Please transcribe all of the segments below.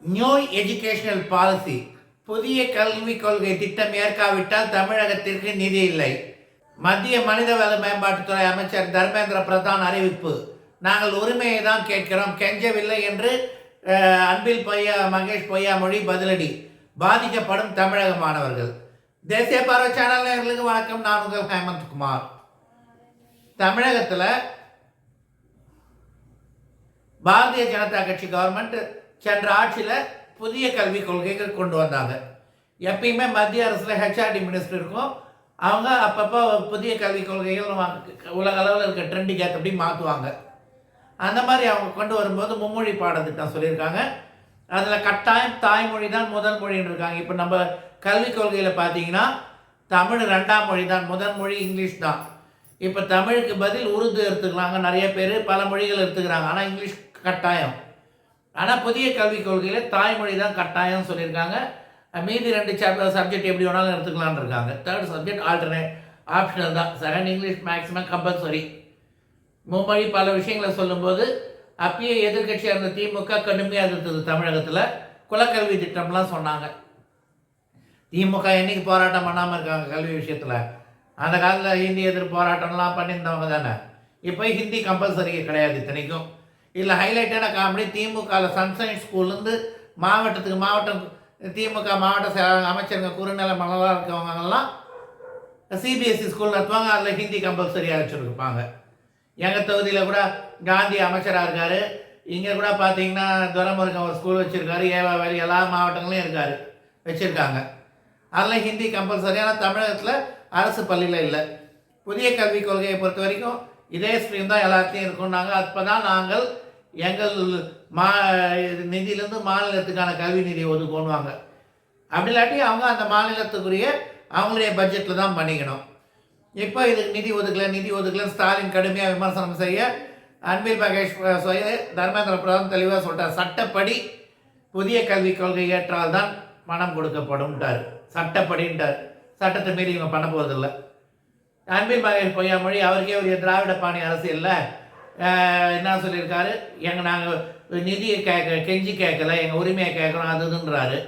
New educational policy புதிய கல்விக் கொள்கை திட்டம் ஏற்காவிட்டால் தமிழகத்திற்கு நிதி இல்லை. மத்திய மனிதவள மேம்பாட்டுத்துறை அமைச்சர் தர்மேந்திர பிரதான் அறிவிப்பு. நாங்கள் உரிமையை தான் கேட்கிறோம். கெஞ்சவில்லை என்று அன்பில் பொய்யா மகேஷ் பொய்யாமொழி பதிலடி. பாதிக்கப்படும் தமிழக மாணவர்கள். தேசிய பார்வை சேனல் நேயர்களுக்கு வணக்கம். நான் உங்கள் ஹேமந்த்குமார் தமிழகத்தில் பாரதிய ஜனதா கட்சி கவர்மெண்ட் சென்ற ஆட்சியில் புதிய கல்விக் கொள்கைகள் கொண்டு வந்தாங்க. எப்பயுமே மத்திய அரசில் ஹெச்ஆர்டி மினிஸ்டர் இருக்கும். அவங்க அப்பப்போ புதிய கல்விக் கொள்கைகள் உலக அளவில் இருக்க ட்ரெண்டிங் ஏற்றபடி மாற்றுவாங்க அந்த மாதிரி அவங்க கொண்டு வரும்போது மும்மொழி பாடத்திட்டம் சொல்லியிருக்காங்க. அதில் கட்டாயம் தாய்மொழி தான் முதல் மொழின்னு இருக்காங்க. இப்போ நம்ம கல்விக் கொள்கையில் பார்த்தீங்கன்னா தமிழ் ரெண்டாம் மொழி தான் முதல் மொழி இங்கிலீஷ் தான். இப்போ தமிழுக்கு பதில் உருது எடுத்துக்கிறாங்க நிறைய பேர் பல மொழிகள் எடுத்துக்கிறாங்க. ஆனால் இங்கிலீஷ் கட்டாயம். ஆனால் புதிய கல்விக் கொள்கையில் தாய்மொழி தான் கட்டாயம் சொல்லியிருக்காங்க. மீதி ரெண்டு சப்ஜெக்ட் எப்படி வேணாலும் எடுத்துக்கலான்னு இருக்காங்க. தேர்ட் சப்ஜெக்ட் ஆல்டர்னேட் ஆப்ஷனல் தான். செகண்ட் இங்கிலீஷ் மேக்ஸிமம் கம்பல்சரி மும்மொழி பல விஷயங்களை சொல்லும்போது அப்பயே எதிர்க்கட்சியாக இருந்த திமுக கடுமையாக இருந்தது தமிழகத்தில். குலக்கல்வி திட்டம்லாம் சொன்னாங்க. திமுக என்றைக்கு போராட்டம் பண்ணாமல் இருக்காங்க கல்வி விஷயத்தில். அந்த காலத்தில் ஹிந்தி எதிர்ப்பு போராட்டம்லாம் பண்ணியிருந்தவங்க தானே. இப்போ ஹிந்தி கம்பல்சரி கிடையாது இத்தனைக்கும். இல்லை ஹைலைட்டான காமெடி திமுகவில் சன்சைன் ஸ்கூல்லேருந்து மாவட்டத்துக்கு மாவட்டம் திமுக மாவட்ட செயலாளர் அமைச்சருங்க குறுநிலை மனதாக இருக்கவங்கெல்லாம் சிபிஎஸ்சி ஸ்கூல் நடத்துவாங்க அதில் ஹிந்தி கம்பல்சரியாக வச்சுருப்பாங்க. எங்கள் தொகுதியில் கூட காந்தி அமைச்சராக இருக்கார். இங்கே கூட பார்த்தீங்கன்னா துரமுருகன் ஒரு ஸ்கூல் வச்சுருக்காரு. ஏவா வேலி எல்லா மாவட்டங்களையும் இருக்கார். வச்சுருக்காங்க. அதில் ஹிந்தி கம்பல்சரி ஆனால் தமிழகத்தில் அரசு பள்ளியில் இல்லை. புதிய கல்விக் கொள்கையை பொறுத்த வரைக்கும் இதே ஸ்ட்ரீம் தான் எல்லாத்தையும் இருக்கும்னாங்க அப்போ தான் நாங்கள் எங்கள் மா நிதியிலேருந்து மாநிலத்துக்கான கல்வி நிதி ஒதுக்குவாங்க அப்படி இல்லாட்டி அவங்க அந்த மாநிலத்துக்குரிய அவங்களுடைய பட்ஜெட்டில் தான் பண்ணிக்கணும். இப்போ இதுக்கு நிதி ஒதுக்கல நிதி ஒதுக்கலைன்னு ஸ்டாலின் கடுமையாக விமர்சனம் செய்ய அன்பில் மகேஷ் செய்ய தர்மேந்திர பிரதான் தெளிவாக சொல்கிறார் சட்டப்படி புதிய கல்விக் கொள்கை ஏற்றால் தான் பணம் கொடுக்கப்படும்ட்டார் சட்டப்படின்ட்டார் சட்டத்தை மீறி இவங்க பண்ண போவதில்லை அன்பின் மகேஷ் பொய்யாமொழி அவருக்கே ஒரு திராவிட பாணி அரசியலில் என்ன சொல்லியிருக்காரு? எங்கள் நாங்கள் நிதியை கேட்க கெஞ்சி கேட்கல எங்கள் உரிமையை கேட்குறோம் அது இதுன்றாரு.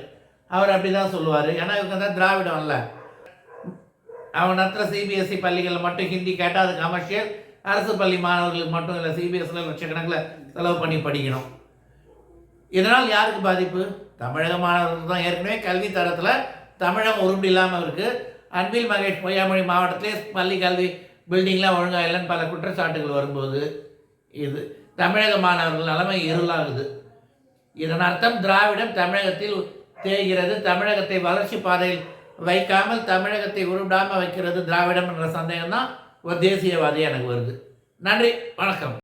அவர் அப்படி தான் சொல்லுவார். ஏன்னா இவங்க தான் திராவிடம் இல்லை. அவன் நடத்துகிற சிபிஎஸ்சி பள்ளிகளில் மட்டும் ஹிந்தி கேட்டால் அது கமர்ஷியல் அரசு பள்ளி மாணவர்களுக்கு மட்டும் இல்லை சிபிஎஸ்சியில் லட்சக்கணக்கில் செலவு பண்ணி படிக்கணும். இதனால் யாருக்கு பாதிப்பு? தமிழக மாணவர்கள் தான். ஏற்கனவே கல்வி தரத்தில் தமிழகம் உருண்டு இல்லாமல் இருக்குது அன்பில் மகேஷ் பொய்யாமொழி மாவட்டத்திலே பள்ளி கல்வி பில்டிங்லாம் ஒழுங்காக இல்லைன்னு பல குற்றச்சாட்டுகள் வரும்போது இது தமிழக மாணவர்கள் நிலைமை இருளாகுது. இதன் அர்த்தம் திராவிடம் தமிழகத்தில் தேய்கிறது தமிழகத்தை வளர்ச்சி பாதையில் வைக்காமல் தமிழகத்தை உருண்டாமல் வைக்கிறது திராவிடம் என்ற சந்தேகம் தான் ஒரு தேசியவாதி எனக்கு வருது. நன்றி வணக்கம்.